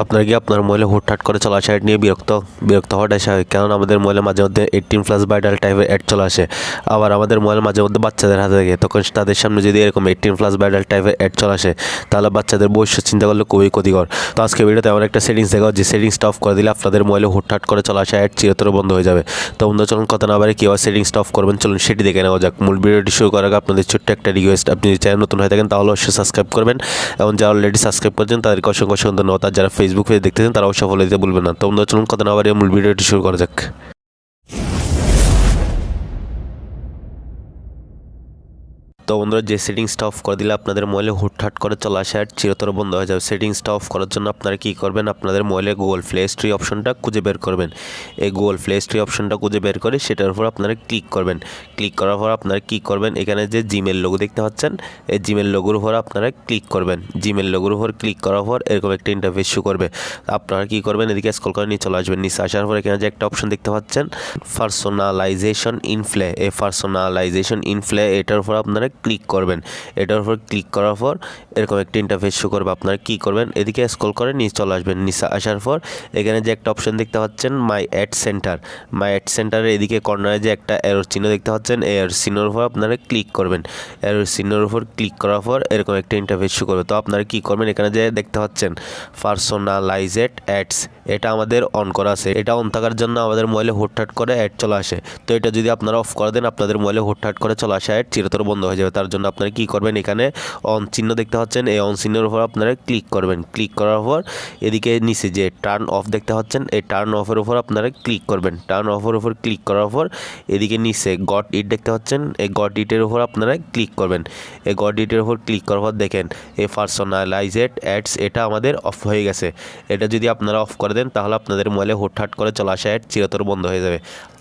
আপনারা কি আপনার মহিলা হুটহাট করে চলা আসা অ্যাড নিয়ে বিরক্ত বিরক্ত হওয়াটাই স্বাভাবিক। কারণ আমাদের মহিলা মাঝে মধ্যে এইটিন প্লাস বাইডাল টাইপের অ্যাড চলে আসে। আবার আমাদের মহিলা মাঝে মধ্যে বাচ্চাদের হাতে থাকে তখন তাদের সামনে যদি এরকম এইটিন প্লাস বাইডাল টাইপের অ্যাড চলে আসে, তাহলে বাচ্চাদের ভবিষ্যৎ চিন্তা করলে খুবই ক্ষতিকর। তো আজকে ভিডিওতে আমার একটা সেটিংস দেখাও যে সেটিংসটা অফ করে দিলে আপনাদের মহিলা হুটহাট করে চলা আসা অ্যাড চিরতর বন্ধ হয়ে যাবে। তো বন্ধু চলুন কথা না বারে কীভাবে সেটিংসটা অফ করবেন, চলুন সেটি দেখে নেওয়া যাক। মূল ভিডিওটি শুরু করার আগে আপনাদের ছোট্ট একটা রিকোয়েস্ট আপনি যদি চ্যানেল নতুন হয়ে থাকেন, তাহলে অবশ্যই সাবস্ক্রাইব করবেন। এবং যারা অলরেডি সাবস্ক্রাইব করেছেন, তাদেরকে অসংখ্য অসংখ্য ধন্যবাদ। যারা ফেসবুক পেজ দেখতেছেন তারা সফল ফলো দিতে ভুলবেন না। তো বন্ধুরা, চলুন কথা না বাড়িয়ে মূল ভিডিওটি শুরু করা যাক। তো বন্ধুরা, যে সেটিংসটা অফ করে দিলে আপনাদের মোবাইলে হুটহাট করে চলে আসে আর চিরতর বন্ধ হয়ে যাবে। সেটিংসটা অফ করার জন্য আপনারা কী করবেন? আপনাদের মোবাইলে গুগল প্লে স্টোরি অপশনটা খুঁজে বের করবেন। এই গুগল প্লে স্টোরি অপশনটা খুঁজে বের করে সেটার উপর আপনারা ক্লিক করবেন। ক্লিক করার পর আপনারা কী করবেন? এখানে যে জিমেল লোগো দেখতে পাচ্ছেন, এই জিমেল লোগোর উপর আপনারা ক্লিক করবেন। জিমেল লোগোর উপর ক্লিক করার পর এরকম একটা ইন্টারফেস শো করবে। আপনারা কী করবেন? এদিকে স্কল করে নিয়ে চলে আসবেন। নিচে আসার পর এখানে যে একটা অপশন দেখতে পাচ্ছেন পার্সোনালাইজেশন ইনফ্লে এই পার্সোনালাইজেশন ইনফ্লে এটার উপর আপনারা ক্লিক করবেন। এটার উপর ক্লিক করার পর এরকম একটা ইন্টারফেস শো করবে। আপনারা কী করবেন? এদিকে স্ক্রল করে নিচে চলে আসবেন। নিচে আসার পর এখানে যে একটা অপশন দেখতে পাচ্ছেন my ad center my ad সেন্টারের এদিকে কর্নারে যে একটা এরোর চিহ্ন দেখতে পাচ্ছেন, এই এরোর চিহ্নর উপর আপনারা ক্লিক করবেন। এরোর চিহ্নর উপর ক্লিক করার পর এরকম একটা ইন্টারফেস শো করবে। তো আপনারা কী করবেন? এখানে যে দেখতে পাচ্ছেন পার্সোনালাইজেড অ্যাডস এটা আমাদের অন করা আছে। এটা অন থাকার জন্য আমাদের মোবাইলে হুটহাট করে অ্যাড চলে আসে। তো এটা যদি আপনারা অফ করে দেন, আপনাদের মোবাইলে হুটহাট করে চলে আসে অ্যাড চিরতর বন্ধ হয়ে যাবে। তার জন্য আপনারা কী করবেন এখানে অন চিহ্ন দেখতে পাচ্ছেন, এই অন চিহ্নের উপর আপনারা ক্লিক করবেন। ক্লিক করার পর এদিকে নিচে যে টার্ন অফ দেখতে পাচ্ছেন, এই টার্ন অফের উপর আপনারা ক্লিক করবেন। টার্ন অফের উপর ক্লিক করার পর এদিকে নিচে গট ইট দেখতে পাচ্ছেন, এই গট ইটের উপর আপনারা ক্লিক করবেন। এই গট ইটের উপর ক্লিক করার পর দেখেন, এই পার্সোনালাইজেড অ্যাডস এটা আমাদের অফ হয়ে গেছে। এটা যদি আপনারা অফ করে দেন, তাহলে আপনাদের মোবাইলে হুটহাট করে চলা আসা অ্যাড চিরতর বন্ধ হয়ে যাবে।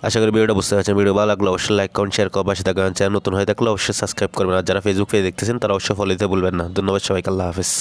আশা করি ভিডিওটা বুঝতে পারছেন। ভিডিও ভালো লাগলে অবশ্যই লাইক কমেন্ট শেয়ার করবেন পাশে থাকবেন চ্যানেল নতুন হয়ে থাকলে অবশ্যই সাবস্ক্রাইব করবেন। আর যারা ফেসবুক পেজে দেখতেছেন, তারা অবশ্যই ফলো দিতে ভুলবেন না। ধন্যবাদ সবাইকে, আল্লাহ হাফিজ।